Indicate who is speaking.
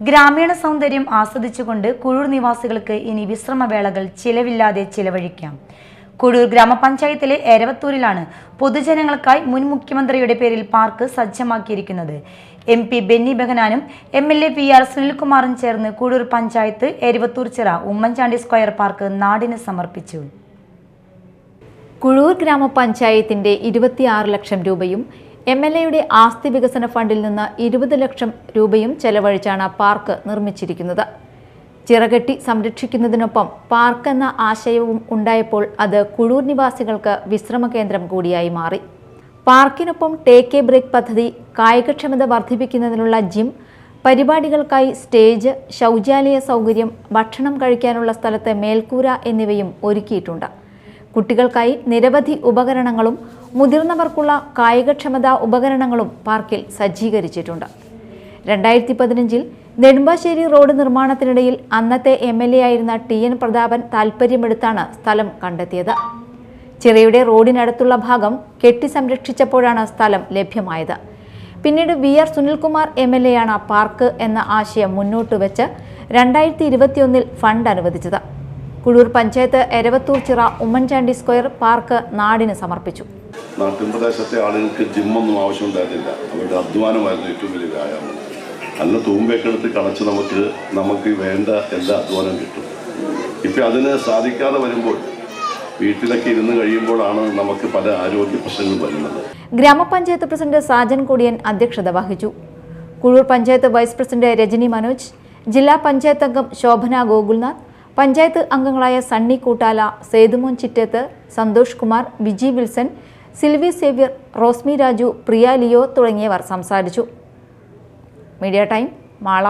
Speaker 1: ഗ്രാമീണ സൗന്ദര്യം ആസ്വദിച്ചുകൊണ്ട് കുഴൂർ നിവാസികൾക്ക് ഇനി വിശ്രമവേളകൾ ചിലവില്ലാതെ ചിലവഴിക്കാം. കുഴൂർ ഗ്രാമപഞ്ചായത്തിലെ എരവത്തൂരിലാണ് പൊതുജനങ്ങൾക്കായി മുൻ മുഖ്യമന്ത്രിയുടെ പേരിൽ പാർക്ക് സജ്ജമാക്കിയിരിക്കുന്നത്. M P Benny ബെഹനാനും M L A P R സുനിൽകുമാറും ചേർന്ന് കുഴൂർ പഞ്ചായത്ത് എരുവത്തൂർ ചിറ ഉമ്മൻചാണ്ടി സ്ക്വയർ പാർക്ക് നാടിന് സമർപ്പിച്ചു.
Speaker 2: കുഴൂർ ഗ്രാമപഞ്ചായത്തിന്റെ ഇരുപത്തിയാറ് ലക്ഷം രൂപയും എം എൽ എയുടെ ആസ്തി വികസന ഫണ്ടിൽ നിന്ന് ഇരുപത് ലക്ഷം രൂപയും ചെലവഴിച്ചാണ് പാർക്ക് നിർമ്മിച്ചിരിക്കുന്നത്. ചിറകെട്ടി സംരക്ഷിക്കുന്നതിനൊപ്പം പാർക്ക് എന്ന ആശയവും ഉണ്ടായപ്പോൾ അത് കുഴൂർ നിവാസികൾക്ക് വിശ്രമ കേന്ദ്രം കൂടിയായി മാറി. പാർക്കിനൊപ്പം ടേക്ക് എ ബ്രേക്ക് പദ്ധതി കായികക്ഷമത വർദ്ധിപ്പിക്കുന്നതിനുള്ള ജിം പരിപാടികൾക്കായി സ്റ്റേജ് ശൗചാലയ സൗകര്യം ഭക്ഷണം കഴിക്കാനുള്ള സ്ഥലത്തെ മേൽക്കൂര എന്നിവയും ഒരുക്കിയിട്ടുണ്ട്. കുട്ടികൾക്കായി നിരവധി ഉപകരണങ്ങളും മുതിർന്നവർക്കുള്ള കായികക്ഷമതാ ഉപകരണങ്ങളും പാർക്കിൽ സജ്ജീകരിച്ചിട്ടുണ്ട്. രണ്ടായിരത്തി പതിനഞ്ചിൽ നെടുമ്പാശ്ശേരി റോഡ് നിർമ്മാണത്തിനിടയിൽ അന്നത്തെ എം എൽ എ ആയിരുന്ന ടി എൻ പ്രതാപൻ താൽപ്പര്യമെടുത്താണ് സ്ഥലം കണ്ടെത്തിയത്. ചിറയുടെ റോഡിനടുത്തുള്ള ഭാഗം കെട്ടി സംരക്ഷിച്ചപ്പോഴാണ് സ്ഥലം ലഭ്യമായത്. പിന്നീട് V R Sunilkumar M L A ആണ് പാർക്ക് എന്ന ആശയം മുന്നോട്ട് വെച്ച് രണ്ടായിരത്തി ഇരുപത്തിയൊന്നിൽ ഫണ്ട് അനുവദിച്ചത്. കുഴൂർ പഞ്ചായത്ത് എരവത്തൂർ ചിറ ഉമ്മൻചാണ്ടി സ്ക്വയർ പാർക്ക് നാടിന് സമർപ്പിച്ചു.
Speaker 3: നാട്ടിൻപ്രദേശത്തെ ആളുകൾക്ക് ജിമ്മൊന്നും ആവശ്യമുണ്ടായിരുന്നില്ല. അവരുടെ അധ്വാനമായിരുന്നു ഏറ്റവും വലിയ വ്യായാമം. നല്ല തൂമ്പയൊക്കെ എടുത്ത് കളച്ച് നമുക്ക് നമുക്ക് വേണ്ട എല്ലാ അധ്വാനം കിട്ടും. ഇപ്പം അതിന് സാധിക്കാതെ വരുമ്പോൾ വീട്ടിലൊക്കെ ഇരുന്ന് കഴിയുമ്പോഴാണ് നമുക്ക് പല ആരോഗ്യ പ്രശ്നങ്ങളും വരുന്നത്.
Speaker 2: ഗ്രാമപഞ്ചായത്ത് പ്രസിഡന്റ് സാജൻ കൊടിയൻ അധ്യക്ഷത വഹിച്ചു. കുഴൂർ പഞ്ചായത്ത് വൈസ് പ്രസിഡന്റ് രജനി മനോജ് ജില്ലാ പഞ്ചായത്ത് അംഗം ശോഭന ഗോകുൽനാഥ് പഞ്ചായത്ത് അംഗങ്ങളായ Sunny Koottala Sethumon Chittath Santhosh Kumar Viji Wilson Silvy Xavier Rosmi Raju Priya Leo തുടങ്ങിയവർ സംസാരിച്ചു. Media Time Mala.